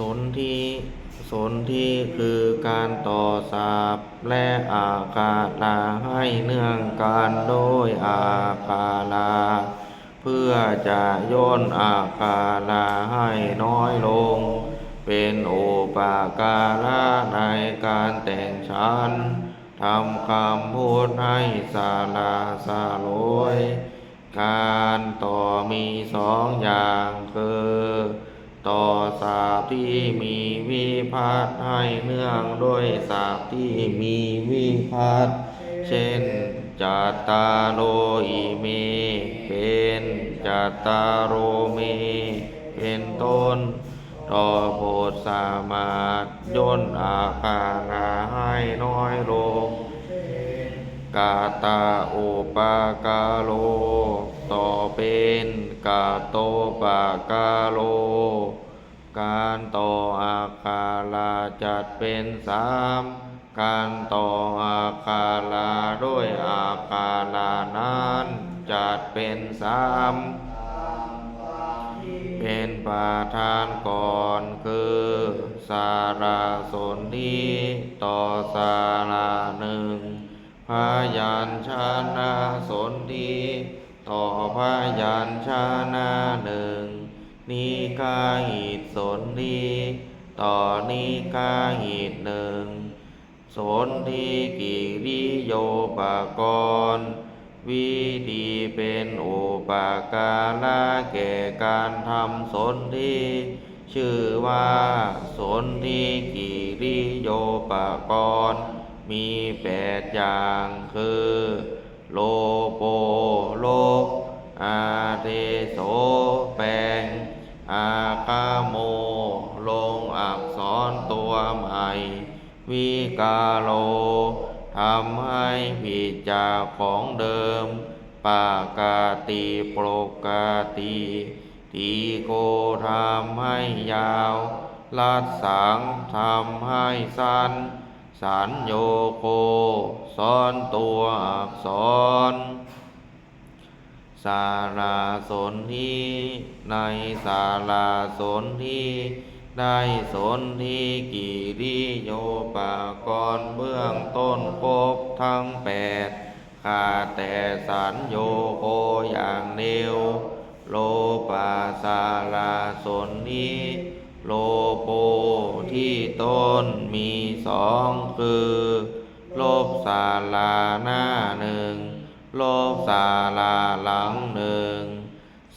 สนธิสนธิคือการต่อสาบและอาคาลาให้เนื่องกันโดยอาคาลา เพื่อจะย่นอาคาลาให้น้อยลง เป็นโอปาการะในการแต่งชั้นทำคำพูดให้สาลาสาลวยการต่อมีสองอย่างคือ ต่อสาบที่มีวิพัฒน์ให้เนื่องด้วยสาบที่มีวิพัฒน์เช่นจัตตารโออิเม เป็นจัตตารโอเม เป็นต้นต่อโพธสามารถย่นอาคาราให้น้อยลงกาตาโอปากาโล ต่อเป็น กาโตปากาโล การต่ออาคาลาจัดเป็นสามการต่ออาคาลาด้วยอาคาลานั้นจัดเป็นสามเป็นประธานก่อนคือ สาราสนธิต่อสาราหนึ่งพยัญชนะสนธิต่ อพยัญชนะหนึ่งนิกาหิตสนธิต่อนิกาหิตหนึ่งสนธิกิริโยปกรณ์วิธีเป็นอุปการะแก่การทำสนธิชื่อว่าสนธิกิริโยปกรณ์มีแปดอย่างคือ โลโป โลกอาเทโสแปลงอาคาโม ลงอักษรตัวใหม่ วิกาโลทำให้ผิดจากของเดิม ปากาติปรกาติทีโกทำให้ยาวลัดสังทำให้สั้นสัญโยโคซ้อนตัวอักษร สาราสนธิในสาราสนธิได้สนธิกิริโยปากรเบื้องต้นครบทั้งแปดขาแต่สัญโยโคอย่างเดียวโลปาสาราสนธิโลโปที่ต้นมีสองคือ โลบศาลาหน้าหนึ่ง ลบศาลาหลังหนึ่ง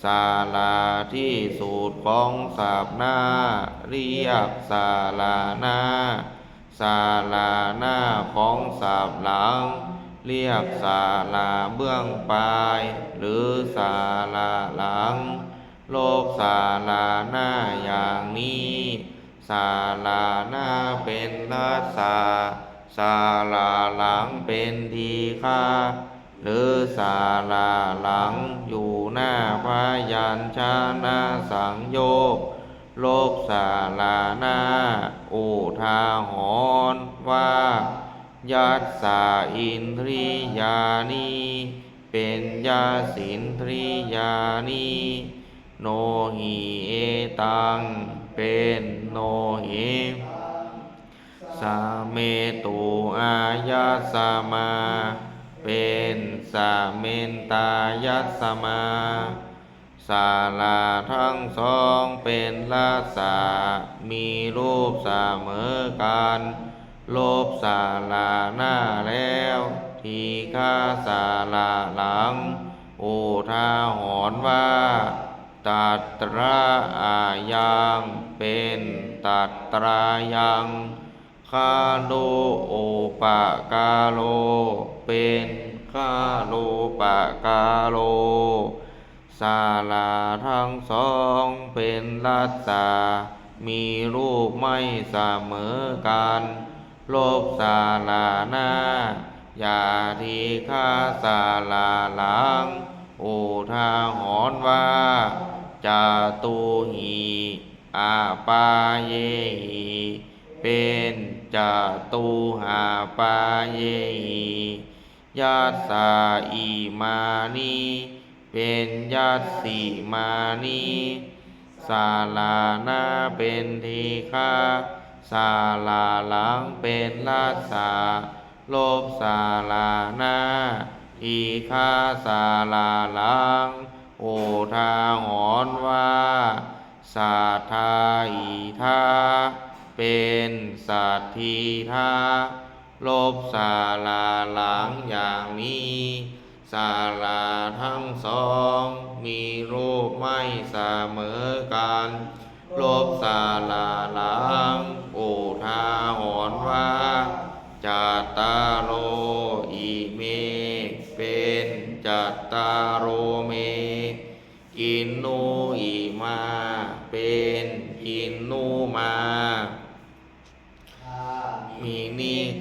ศาลาที่สูตรของสาบหน้า เรียกศาลาหน้าศาลาหน้าของสาบหลัง เรียกศาลาเบื้องปลาย หรือศาลาหลัง โลกศาลาหน้าอย่างนี้ศาลาหน้าเป็นรัสสาศาลาหลังเป็นทีฆา หรือศาลาหลังอยู่หน้าพยัญชนะสังโยกโลกศาลาหน้า อุทาหรณ์ว่ายัสสาอินทริยานีเป็นยาสินทริยานีโนหิเอตัง เป็นโนหิสาเมตุอายัสสมา เป็นสาเมนตายัสมาศาลาทั้งสองเป็นลักษามีรูปเสมอกันโลบศาลาหน้าแล้ว ทีฆาศาลาหลัง โอทาหรณ์ว่าตัตระอายังเป็นตัตรายัง คาโลโอปะกาโล เป็นคาโลปะกาโลศาลาทั้งสองเป็นลัตตา มีรูปไม่เสมอกันโลบศาลาหน้า ยาทีฆาศาลาหลังอุทาหรณ์ว่าจาตุหีอาปาเยหีเป็น จตุหาปาเยหียัสสาอิมานีเป็นยัสสีมานีศาลาหน้าเป็นทีฆาศาลาหลังเป็นลัสสาลบศาลาหน้าอีฆาศาลาหลังโอทาหอนว่าสาทาอีทา เป็นสัตทีทาลบศาลาหลังอย่างนี้ศาลาทั้งสอง มีรูปไม่เสมอกันลบศาลาหลังโอทาหอนว่าจัต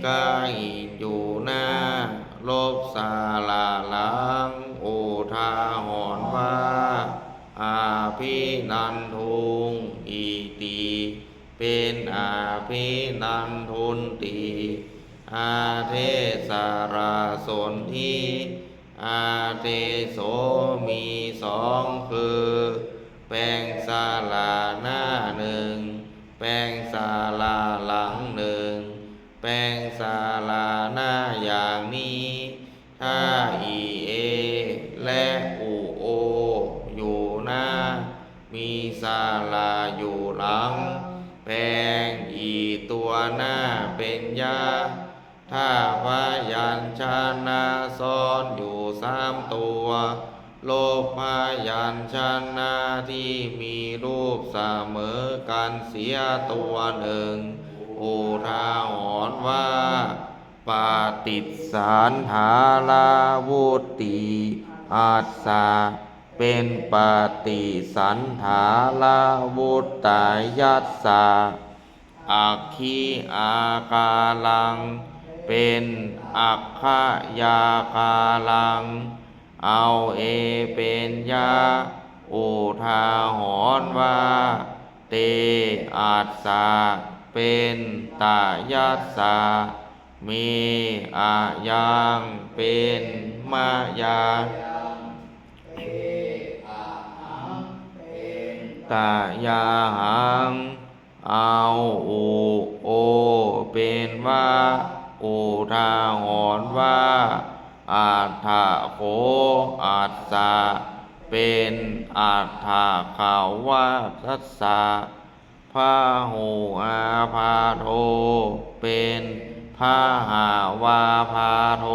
กายอยู่หน้าลบศาลาลังโอทาหอนว่าอาภินันทุงอีตีเป็นอาภินันทุนตีอาเทสาราสนทีอาเทโสมีสองคือ แปลงศาลาหน้าหนึ่ง แปลง แปลงศาลาหน้าอย่างนี้ถ้าอีเอ และอูโอ อยู่หน้า มีศาลาอยู่หลัง แปลงอีตัวหน้าเป็นยาถ้าพยัญชนะซ้อนอยู่สามตัว โลภพยัญชนะที่มีรูปเสมอกันเสียตัวหนึ่ง อุทาหรณ์ว่า ปาติสารหาลาวุติอาสสาเป็นปาติสันฐาลาวุตตายัสสาอักขีอาคาลัง เป็นอักขยาคาลัง เอาเอเป็นยาอุทาหรณ์ว่า เตอาสา เป็นตายัสสามีอายังเป็นมายาตายาหัง เอาอุโอ เป็นว่าอุทาหรณ์ว่าอัฏฐโขอัสสะเป็นอัฏฐขาวว่าทัสสะพาหูอา พาโท เป็นพาหาวาพาโท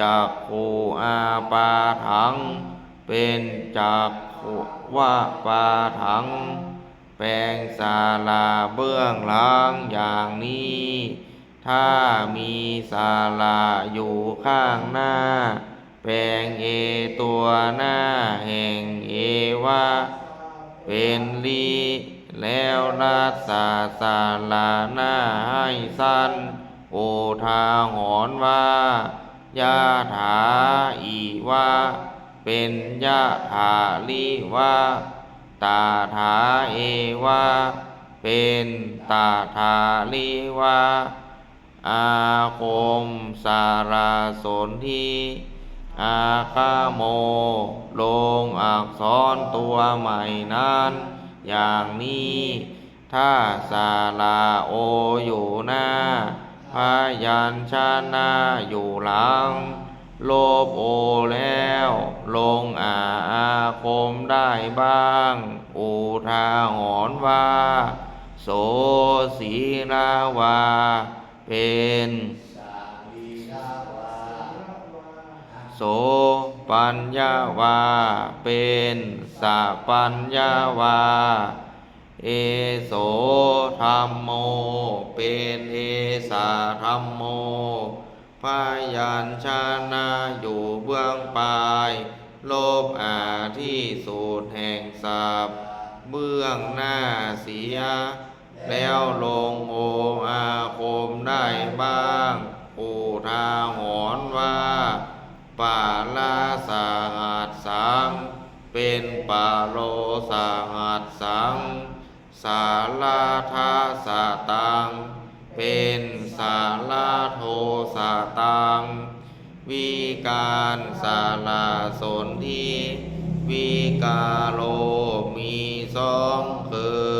จักขูอาปาถัง เป็นจักขุว่าปาถัง แปลงศาลาเบื้องหลังอย่างนี้ ถ้ามีศาลาอยู่ข้างหน้า แปลงเอตัวหน้าแห่งเอวาเป็นลี แล้วรักษาศาลาหน้าให้สั้น โอทาหรณ์ว่ายาถาอีวาเป็นยะถาลิวะตาถาเอวะเป็นตาถาลิวะอาคมสาราสนทีอาคาโม ลงอักษรตัวใหม่นั้น อย่างนี้ ถ้าสาลาโออยู่หน้าพยัญชนะอยู่หลัง โลภโอแล้ว ลงอาอาคมได้บ้าง อุทาหรณ์ว่า โสสีลาวา เป็นโส ปัญญาวา เป็นสัปัญญาวา เอโสธรรมโม เป็นเอสาธรรมโมพยัญชนะอยู่เบื้องปลาย โลบอาที่สุดแห่งศัพเบื้องหน้าเสีย แล้วลงโออาคมได้บ้างอุทาหรณ์ว่า ปาลาสาหัสสังเป็นปาโลสาหัสสัง สาลาทาสาตัง เป็นสาลาโทสาตัง วิการสาลาสนทีวิกาโลมีสองคือ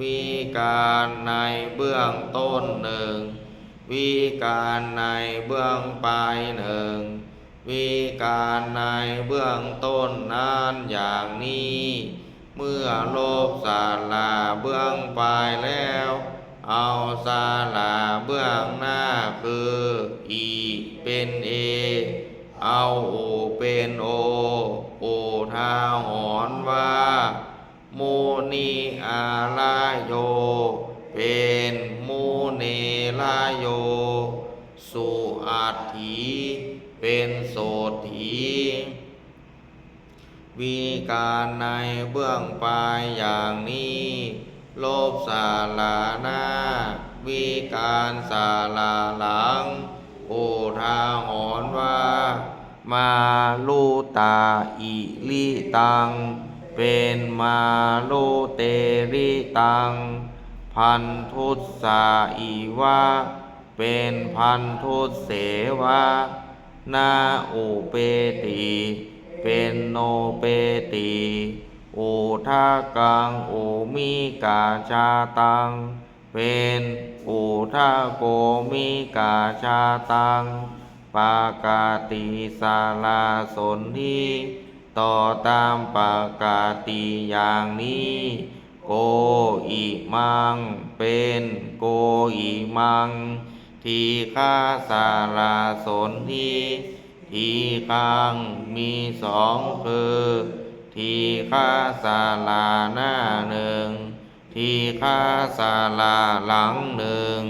มีการในเบื้องต้นหนึ่งวิการในเบื้องปลายหนึ่ง วิการในเบื้องต้นนั้นอย่างนี้ เมื่อโลบศาลาเบื้องปลายแล้ว เอาศาลาเบื้องหน้าคืออีเป็นเอ เอาโอเป็นโอ โอทาหอนว่าโมนีอาลาโย เป็นโมเนลาโย สุอัตถี เป็นโสถีวิการในเบื้องปลายอย่างนี้ โลบศาลาหน้า วิการศาลาหลัง โอทาหอนว่า มาลูตาอิลิตัง เป็นมาลูเตริตัง พันทุสาอีวะเป็นพันทุเสวะ นาอุเปติเป็นโนเปติอุทากังอุมิกาชาตัง เป็นอุทาโกมิกาชาตัง ปากาติสาลาสนทิต่อตามปากาติอย่างนี้ โกอิมัง เป็นโกอิมัง ทีฆาสาราสนทีทีคังมีสองคือ ทีฆาสาลาหน้าหนึ่ง ทีฆาสาลาหลังหนึ่ง